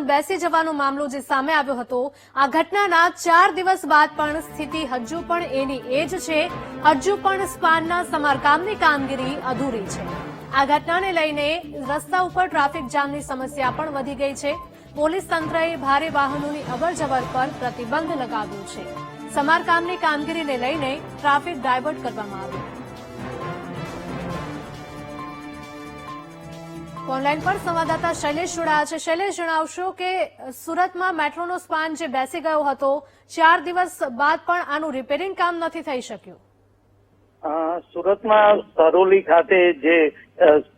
Span બેસી જવાનો મામલો જે સામે આવ્યો હતો, આ ઘટનાના ચાર દિવસ બાદ પણ સ્થિતિ હજુ પણ એની એ જ છે. હજુ પણ સ્પાનના સમારકામની કામગીરી અધૂરી છે. આ ઘટનાને લઈને રસ્તા ઉપર ટ્રાફિક જામની સમસ્યા પણ વધી ગઈ છે. પોલીસ તંત્રએ ભારે વાહનોની અવરજવર પર પ્રતિબંધ લગાવ્યો છે. સમારકામની કામગીરીને લઈને ટ્રાફિક ડાયવર્ટ કરવામાં આવ્યું. ઓનલાઈન પર સંવાદદાતા શૈલેષ જોડાયા છે. શૈલેષ, જણાવશો કે સુરતમાં મેટ્રોનો સ્પાન જે બેસી ગયો હતો, ચાર દિવસ બાદ પણ આનું રિપેરિંગ કામ નથી થઈ શક્યું. સુરતમાં સરોલી ખાતે જે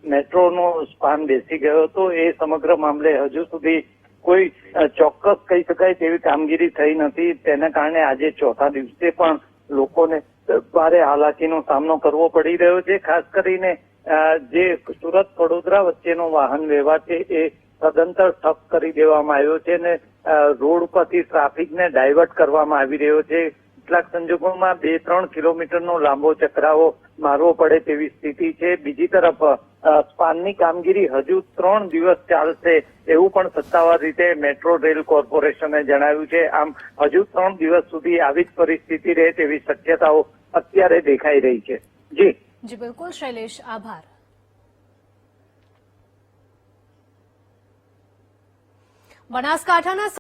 મેટ્રોનો સ્પાન બેસી ગયો હતો, એ સમગ્ર મામલે હજુ સુધી કોઈ ચોક્કસ કહી શકાય તેવી કામગીરી થઈ નથી. તેના કારણે આજે ચોથા દિવસે પણ લોકોને ભારે હાલાકીનો સામનો કરવો પડી રહ્યો છે, ખાસ કરીને જે સુરત વડોદરા વચ્ચેનો વાહન વ્યવહાર છે એ સદંતર ઠપ કરી દેવામાં આવ્યો છે અને રોડ પરથી ટ્રાફિકને ડાયવર્ટ કરવામાં આવી રહ્યો છે. કેટલાક સંજોગોમાં બે ત્રણ કિલોમીટરનો લાંબો ચકરાવો મારવો પડે તેવી સ્થિતિ છે. બીજી તરફ સ્પાનની કામગીરી હજુ ત્રણ દિવસ ચાલશે એવું પણ સત્તાવાર રીતે મેટ્રો રેલ કોર્પોરેશને જણાવ્યું છે. આમ, હજુ ત્રણ દિવસ સુધી આવી જ પરિસ્થિતિ રહે તેવી શક્યતાઓ અત્યારે દેખાઈ રહી છે. જી. જી બિલકુલ શૈલેષ આભાર. બનાસકાંઠાના